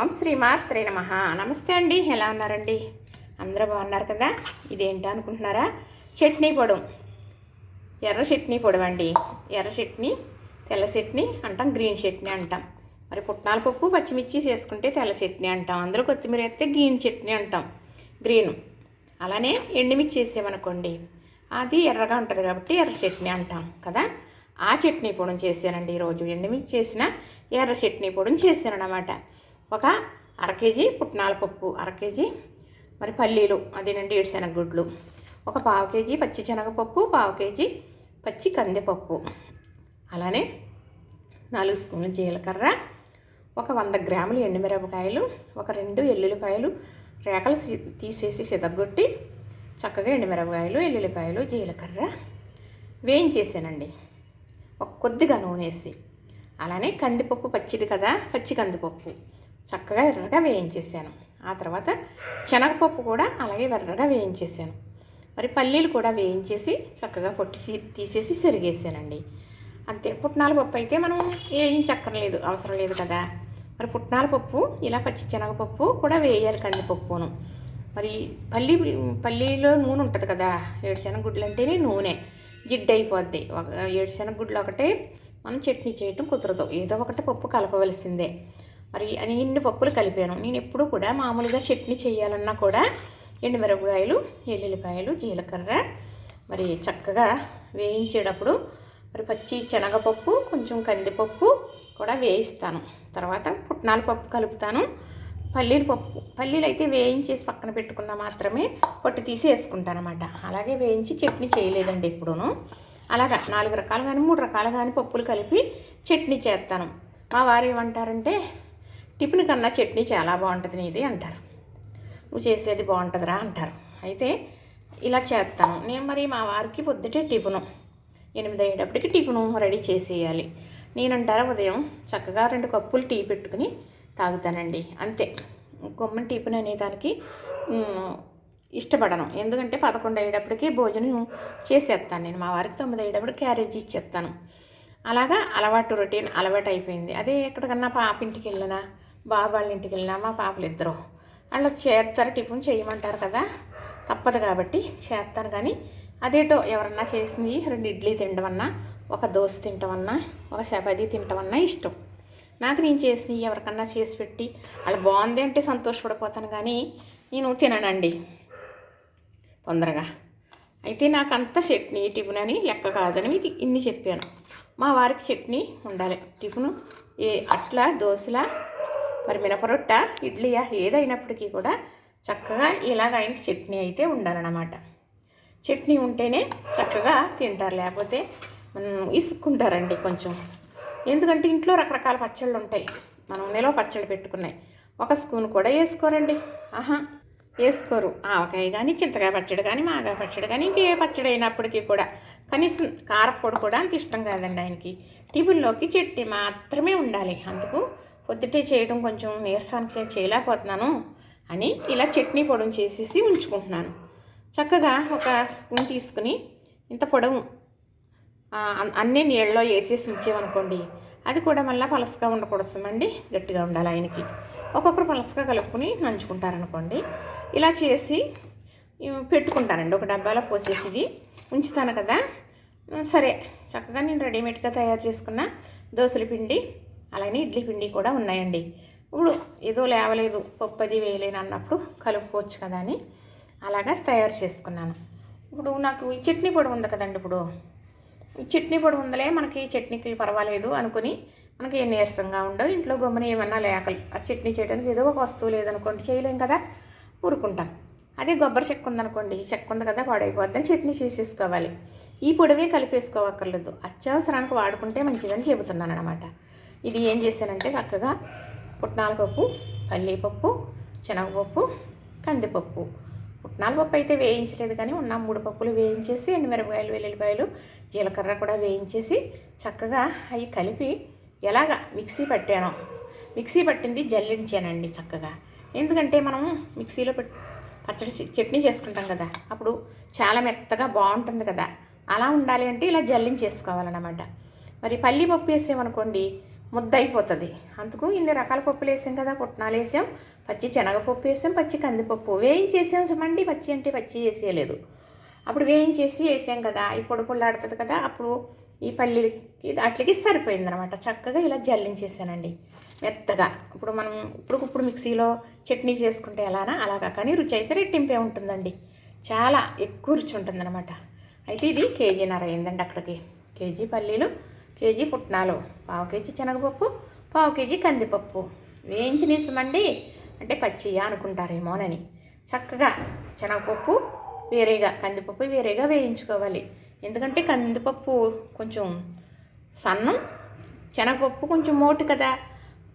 ఓం శ్రీమాత్రే నమ. నమస్తే అండి. ఎలా ఉన్నారండి? అందరూ బాగున్నారు కదా? ఇదేంటి అనుకుంటున్నారా? చట్నీ పొడం. ఎర్ర చట్నీ పొడి అండి ఎర్ర చట్నీ తెల్ల చట్నీ అంటాం గ్రీన్ చట్నీ అంటాం. మరి పుట్నాల పప్పు పచ్చిమిర్చి చేసుకుంటే తెల్ల చట్నీ అంటాం. అందులో కొత్తిమీర వేస్తే గ్రీన్ చట్నీ అంటాం. గ్రీన్. అలానే ఎండుమిర్చి వేసామనుకోండి అది ఎర్రగా ఉంటుంది కాబట్టి ఎర్ర చట్నీ అంటాం కదా? ఆ చట్నీ పొడిని చేశానండి ఈరోజు. ఎండుమిర్చి చేసిన ఎర్ర చట్నీ పొడిని చేశాను అనమాట ఒక అర కేజీ పుట్నాల పప్పు అర కేజీ మరి పల్లీలు అదేనండి ఏడుశనగ గుడ్లు ఒక పావు కేజీ పచ్చి శనగపప్పు పావు కేజీ పచ్చి కందిపప్పు. అలానే నాలుగు స్పూన్లు జీలకర్ర ఒక వంద గ్రాములు ఎండుమిరపకాయలు ఒక రెండు ఎల్లుల్లిపాయలు రేకలు తీసేసి సిదగొట్టి చక్కగా ఎండుమిరపకాయలు ఎల్లుల్లిపాయలు జీలకర్ర వేయించేసానండి. ఒక కొద్దిగా నూనె వేసి. అలానే కందిపప్పు పచ్చిది కదా పచ్చి కందిపప్పు. చక్కగా ఎర్రగా వేయించేసాను. ఆ తర్వాత శనగపప్పు కూడా అలాగే ఎర్రగా వేయించేసాను. మరి పల్లీలు కూడా వేయించేసి చక్కగా పొట్టి తీసేసి సెరిగేసానండి. అంతే పుట్నాల పప్పు అయితే మనం వేయించక్కర్లేదు అవసరం లేదు కదా. మరి పుట్నాల పప్పు ఇలా పచ్చి శనగపప్పు కూడా వేయాలి కందిపప్పును. మరి పల్లి పల్లీలో నూనె ఉంటుంది కదా ఏడుశనగ గుడ్లు అంటేనే నూనె. జిడ్డు అయిపోద్ది ఒక ఏడుశనగ గుడ్లు ఒకటే మనం చట్నీ చేయటం కుదరదు. ఏదో ఒకటి పప్పు కలపవలసిందే. మరి అని ఇన్ని పప్పులు కలిపాను. నేను ఎప్పుడు కూడా మామూలుగా చట్నీ చేయాలన్నా కూడా ఎండుమిరపకాయలు ఎల్లుల్లిపాయలు జీలకర్ర మరి చక్కగా వేయించేటప్పుడు మరి పచ్చి శనగపప్పు కొంచెం కందిపప్పు కూడా వేయిస్తాను. తర్వాత పుట్నాల పప్పు కలుపుతాను. పల్లీల పప్పు పల్లీలు అయితే వేయించేసి పక్కన పెట్టుకున్న మాత్రమే పొట్టి తీసి వేసుకుంటాను అనమాట అలాగే వేయించి చట్నీ చేయలేదండి ఎప్పుడూను. అలాగా నాలుగు రకాలు కానీ మూడు రకాలు కానీ పప్పులు కలిపి చట్నీ చేస్తాను. మా వారు ఏమంటారంటే టిఫిన్ కన్నా చట్నీ చాలా బాగుంటుంది నీది అంటారు. నువ్వు చేసేది బాగుంటుందిరా అంటారు. అయితే ఇలా చేస్తాను. నేను మరి మా వారికి పొద్దుటే టిఫిను. ఎనిమిది అయ్యేటప్పటికి టిఫిను రెడీ చేసేయాలి. నేనంటారా ఉదయం చక్కగా రెండు కప్పులు టీ పెట్టుకుని తాగుతానండి. అంతే. కొమ్మని టిఫిన్ అనేదానికి ఇష్టపడను. ఎందుకంటే పదకొండు అయ్యేటప్పటికి భోజనం చేసేస్తాను నేను. మా వారికి తొమ్మిది అయ్యేటప్పుడు క్యారేజీ ఇచ్చేస్తాను. అలాగా అలవాటు రొటీన్ అలవాటు అయిపోయింది అదే ఎక్కడికన్నా పాప ఇంటికి వెళ్ళినా బాబు వాళ్ళ ఇంటికి వెళ్ళినా మా పాపలు ఇద్దరు. వాళ్ళు చేస్తారు టిఫిన్ చేయమంటారు కదా. తప్పదు కాబట్టి చేస్తాను కానీ అదేటో ఎవరన్నా చేసింది రెండు ఇడ్లీ తినడమన్నా ఒక దోశ తింటామన్నా ఒక చపాతీ తింటామన్నా ఇష్టం. నాకు నేను చేసినవి ఎవరికన్నా చేసి పెట్టి వాళ్ళు బాగుంది అంటే సంతోషపడిపోతాను కానీ నేను తిననండి తొందరగా. అయితే నాకు అంత చట్నీ టిఫిన్ అని లెక్క కాదని మీకు ఇన్ని చెప్పాను. మా వారికి చట్నీ ఉండాలి. టిఫిన్ ఏ అట్లా దోశలా మరి మినపరొట్ట ఇడ్లీయా ఏదైనప్పటికీ కూడా చక్కగా ఇలాగ ఆయనకి చట్నీ అయితే ఉండాలన్నమాట. చట్నీ ఉంటేనే చక్కగా తింటారు. లేకపోతే ఇసుక్కుంటారండి కొంచెం. ఎందుకంటే ఇంట్లో రకరకాల పచ్చళ్ళు ఉంటాయి. మనం నిలవ పచ్చళ్ళు పెట్టుకున్నాయి. ఒక స్పూన్ కూడా వేసుకోరండి. ఆహా వేసుకోరు. ఆవకాయ కానీ చింతకాయ పచ్చడి కానీ మాగాయ పచ్చడి కానీ ఇంకే పచ్చడి అయినప్పటికీ కూడా. కనీసం కారపొడి కూడా అంత ఇష్టం కాదండి ఆయనకి. టిఫిన్లోకి చట్నీ మాత్రమే ఉండాలి. అందుకు పొద్దుటే చేయడం కొంచెం నీరసానికి చేయలేకపోతున్నాను అని ఇలా చట్నీ పొడం చేసేసి ఉంచుకుంటున్నాను చక్కగా ఒక స్పూన్ తీసుకుని ఇంత పొడవు అన్నీ నీళ్ళలో వేసేసి ఉంచామనుకోండి అది కూడా మళ్ళీ పలసగా ఉండకూడదండి గట్టిగా ఉండాలి ఆయనకి. ఒక్కొక్కరు పలసగా కలుపుకుని నంచుకుంటారనుకోండి ఇలా చేసి పెట్టుకుంటానండి. ఒక డబ్బాలో పోసేసి ఇది ఉంచుతాను కదా. సరే చక్కగా నేను రెడీమేడ్గా తయారు చేసుకున్న దోశల పిండి అలానే ఇడ్లీ పిండి కూడా ఉన్నాయండి. ఇప్పుడు ఏదో లేవలేదు పప్పు అది వేయలేను అన్నప్పుడు కలుపుకోవచ్చు కదా అని అలాగా తయారు చేసుకున్నాను. ఇప్పుడు నాకు ఈ చట్నీ పొడి ఉంది కదండి ఇప్పుడు. ఈ చట్నీ పొడి ఉందలే మనకి చట్నీకి పర్వాలేదు అనుకుని మనకి ఏ నీరసంగా ఉండవు ఇంట్లో గమ్మున ఏమన్నా లేకలు ఆ చట్నీ చేయడానికి ఏదో ఒక వస్తువు లేదనుకోండి చేయలేం కదా ఊరుకుంటాం. అదే కొబ్బరి చెక్క ఉందనుకోండి చెక్క ఉంది కదా పాడైపోద్దని చట్నీ చేసేసుకోవాలి. ఈ పొడివే కలిపేసుకోవక్కర్లేదు అత్యవసరానికి వాడుకుంటే మంచిదని చెబుతున్నాను అనమాట ఇది ఏం చేశానంటే చక్కగా పుట్నాల పప్పు పల్లీపప్పు శనగపప్పు కందిపప్పు. పుట్నాల పప్పు అయితే వేయించలేదు కానీ ఉన్న మూడు పప్పులు వేయించేసి ఎండుమిరపకాయలు వెల్లుల్లిపాయలు జీలకర్ర కూడా వేయించేసి చక్కగా అవి కలిపి ఎలాగ మిక్సీ పట్టానో. మిక్సీ పట్టింది జల్లించానండి చక్కగా. ఎందుకంటే మనం మిక్సీలో పెట్ పచ్చడి చట్నీ చేసుకుంటాం కదా అప్పుడు చాలా మెత్తగా బాగుంటుంది కదా. అలా ఉండాలి అంటే ఇలా జల్లించేసుకోవాలన్నమాట. మరి పల్లీపప్పు వేసేమనుకోండి వేసామనుకోండి ముద్ద అయిపోతుంది అందుకు ఇన్ని రకాల పప్పులు వేసాం కదా పుట్నాలు వేసాం పచ్చి శనగపప్పు వేసాం పచ్చి కందిపప్పు. వేయించేసాం సుమండి పచ్చి అంటే పచ్చి వేసేయలేదు అప్పుడు వేయించేసి వేసాం కదా ఈ పొడి పొల్లాడుతుంది కదా అప్పుడు ఈ పల్లీలకి అట్లకి సరిపోయింది అనమాట చక్కగా ఇలా జల్లించేసానండి. మెత్తగా. ఇప్పుడు మనం ఇప్పుడు ఇప్పుడు మిక్సీలో చట్నీ చేసుకుంటే ఎలానా అలాగా. కానీ రుచి అయితే రెట్టింపే ఉంటుందండి. చాలా ఎక్కువ రుచి ఉంటుందన్నమాట అయితే ఇది కేజీన్నర అయిందండి అక్కడికి. కేజీ పల్లీలు కేజీ పుట్నాలు పావు కేజీ శనగపప్పు పావు కేజీ కందిపప్పు. వేయించి అంటే పచ్చియా అనుకుంటారేమోనని చక్కగా శనగపప్పు వేరేగా కందిపప్పు వేరేగా వేయించుకోవాలి. ఎందుకంటే కందిపప్పు కొంచెం సన్నం శనగపప్పు కొంచెం మోటు కదా.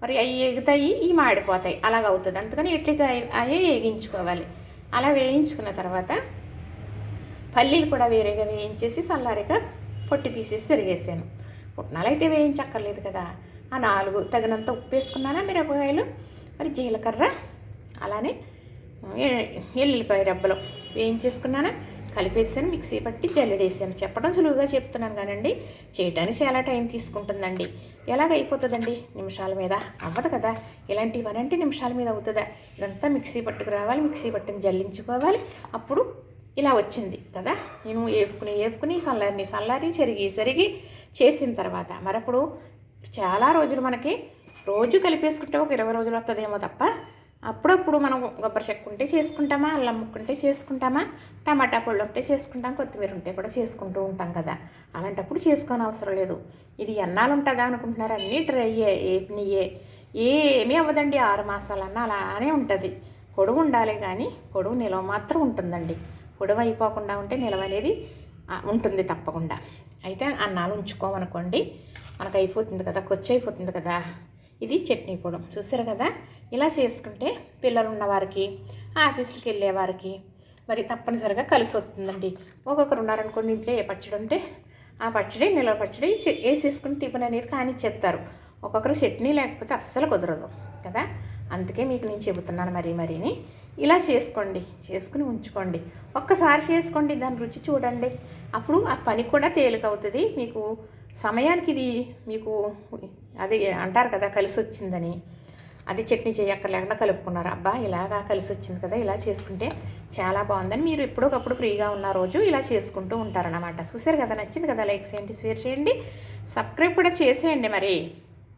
మరి అవి ఎగుతాయి ఈ మాడిపోతాయి. అలాగ అవుతుంది. అందుకని ఇట్లిగా అవి వేగించుకోవాలి. అలా వేయించుకున్న తర్వాత పల్లీలు కూడా వేరేగా వేయించేసి చల్లారిగా పొట్టి తీసేసి తిరిగేసాను. పుట్నాలు అయితే వేయించక్కర్లేదు కదా. ఆ నాలుగు తగినంత ఉప్పు వేసుకున్నానా మిరపకాయలు మరి జీలకర్ర అలానే ఎ- రెబ్బలు వేయించేసుకున్నానా? కలిపేసాను మిక్సీ పట్టి జల్లెడేసాను. చెప్పడం సులువుగా చెప్తున్నాను కానండి చేయడానికి చాలా టైం తీసుకుంటుందండి. ఎలాగైపోతుందండి? నిమిషాల మీద అవ్వదు కదా. ఇలాంటివనంటే నిమిషాల మీద అవుతుందా? ఇదంతా మిక్సీ పట్టుకు రావాలి మిక్సీ పట్టుని జల్లించుకోవాలి. అప్పుడు ఇలా వచ్చింది కదా? నేను ఏపుకుని ఏపుకుని చల్లారిని సల్లారి చెరిగి చెరిగి చేసిన తర్వాత మరప్పుడు చాలా రోజులు మనకి రోజు కలిపేసుకుంటే ఒక ఇరవై రోజులు వస్తుందేమో తప్ప అప్పుడప్పుడు మనం కొబ్బరి చెక్క ఉంటే చేసుకుంటామా అల్లం ముక్కుంటే చేసుకుంటామా టమాటా పళ్ళు ఉంటే చేసుకుంటాం కొత్తిమీర ఉంటే కూడా చేసుకుంటూ ఉంటాం కదా? అలాంటప్పుడు చేసుకోని అవసరం లేదు. ఇది ఎన్నాళ్ళు ఉంటుందా అనుకుంటున్నారు? అన్నీ డ్రై ఏపినియే. ఏమీ అవ్వదండి. ఆరు మాసాలన్నా అలానే ఉంటుంది. పొడుగు ఉండాలి కానీ పొడుగు నిలవ మాత్రం ఉంటుందండి. పొడవైపోకుండా ఉంటే నిలవ అనేది ఉంటుంది తప్పకుండా. అయితే అన్నాలు ఉంచుకోమనుకోండి మనకు అయిపోతుంది కదా కొచ్చి అయిపోతుంది కదా ఇది చట్నీ పొడం. చూసారు కదా ఇలా చేసుకుంటే పిల్లలు ఉన్నవారికి ఆఫీసులకు వెళ్ళేవారికి మరి తప్పనిసరిగా కలిసి వస్తుందండి ఒక్కొక్కరు ఉన్నారనుకోండి ఇంట్లో ఏ పచ్చడి ఉంటే ఆ పచ్చడి నిలవ పచ్చడి చే- వేసేసుకుని టిఫిన్ అనేది కానిచ్చేస్తారు. ఒక్కొక్కరు చట్నీ లేకపోతే అస్సలు కుదరదు. కదా? అందుకే మీకు నేను చెబుతున్నాను మరీ మరీని. ఇలా చేసుకోండి చేసుకుని ఉంచుకోండి. ఒక్కసారి చేసుకోండి దాని రుచి చూడండి. అప్పుడు ఆ పని కూడా తేలికవుతుంది. మీకు సమయానికి ఇది మీకు అది అంటారు కదా కలిసి వచ్చిందని అది చట్నీ చేయక్కర్లేకుండా కలుపుకున్నారు. అబ్బా ఇలాగా కలిసి వచ్చింది కదా ఇలా చేసుకుంటే చాలా బాగుందని మీరు ఎప్పుడొకప్పుడు ఫ్రీగా ఉన్న రోజు ఇలా చేసుకుంటూ ఉంటారన్నమాట. చూసారు కదా నచ్చింది కదా లైక్ చేయండి షేర్ చేయండి. సబ్స్క్రైబ్ కూడా చేసేయండి మరి.